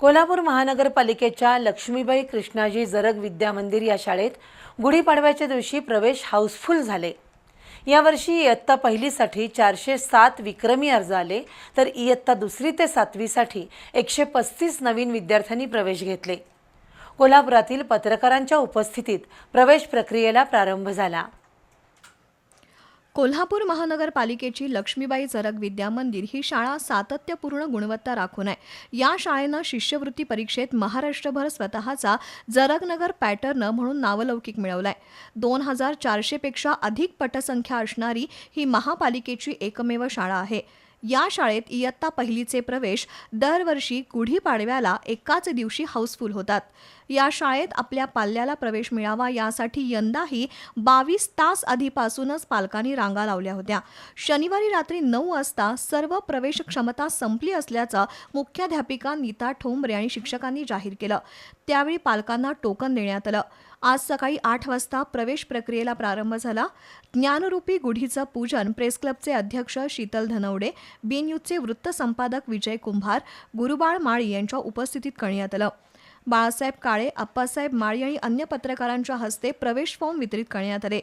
कोल्हापूर महानगरपालिकेच्या लक्ष्मीबाई कृष्णाजी जरग विद्या मंदिर या शाळेत गुढीपाडव्याच्या दिवशी प्रवेश हाऊसफुल झाले. यावर्षी इयत्ता पहिलीसाठी चारशे सात विक्रमी अर्ज आले तर इयत्ता दुसरी ते सातवीसाठी एकशे पस्तीस नवीन विद्यार्थ्यांनी प्रवेश घेतले. कोल्हापुरातील पत्रकारांच्या उपस्थितीत प्रवेश प्रक्रियेला प्रारंभ झाला. कोल्हापूर महानगरपालिकेची लक्ष्मीबाई जरग विद्या मंदिर ही शाळा सातत्यपूर्ण गुणवत्ता राखून आहे. या शाळेनं शिष्यवृत्ती परीक्षेत महाराष्ट्रभर स्वतःचा जरगनगर पॅटर्न म्हणून नावलौकिक मिळवलाय. दोन हजार चारशेपेक्षा अधिक पटसंख्या असणारी ही महापालिकेची एकमेव शाळा आहे. या शाळेत इयत्ता पहिलीचे प्रवेश दरवर्षी गुढीपाडव्याला एकाच दिवशी हाऊसफुल होतात. या शाळेत आपल्या पाल्याला प्रवेश मिळावा यासाठी यंदाही बावीस तास आधीपासूनच पालकांनी रांगा लावल्या होत्या. शनिवारी रात्री नऊ वाजता सर्व प्रवेश क्षमता संपली असल्याचं मुख्याध्यापिका नीता ठोंबरे आणि शिक्षकांनी जाहीर केलं. त्यावेळी पालकांना टोकन देण्यात आलं. आज सकाळी आठ वाजता प्रवेश प्रक्रियेला प्रारंभ झाला. ज्ञानरूपी गुढीचं पूजन प्रेस क्लबचे अध्यक्ष शीतल धनवडे बी न्यूजचे वृत्त संपादक विजय कुंभार गुरुबाळ माळी यांच्या उपस्थितीत करण्यात आलं. बाळासाहेब काळे अप्पासाहेब माळी आणि अन्य पत्रकारांच्या हस्ते प्रवेश फॉर्म वितरित करण्यात आले.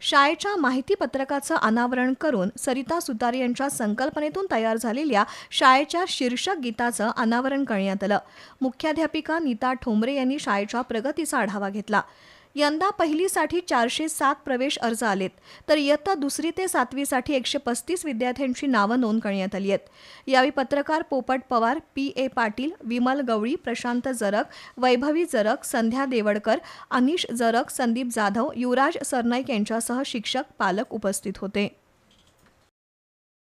शाळेच्या माहिती पत्रकाचं अनावरण करून सरिता सुतारे यांच्या संकल्पनेतून तयार झालेल्या शाळेच्या शीर्षक गीताचं अनावरण करण्यात आलं. मुख्याध्यापिका नीता ठोंबरे यांनी शाळेच्या प्रगतीचा आढावा घेतला. यंदा पहिलीसाठी चारशे सात प्रवेश अर्ज आलेत. तर इयत्ता दुसरी ते सातवीसाठी एकशे पस्तीस विद्यार्थ्यांची नावं नोंद करण्यात आली आहेत. यावेळी पत्रकार पोपट पवार पी. ए. पाटील विमल गवळी प्रशांत जरक वैभवी जरक संध्या देवडकर अनिश जरक संदीप जाधव युवराज सरनाईक यांच्यासह शिक्षक पालक उपस्थित होते.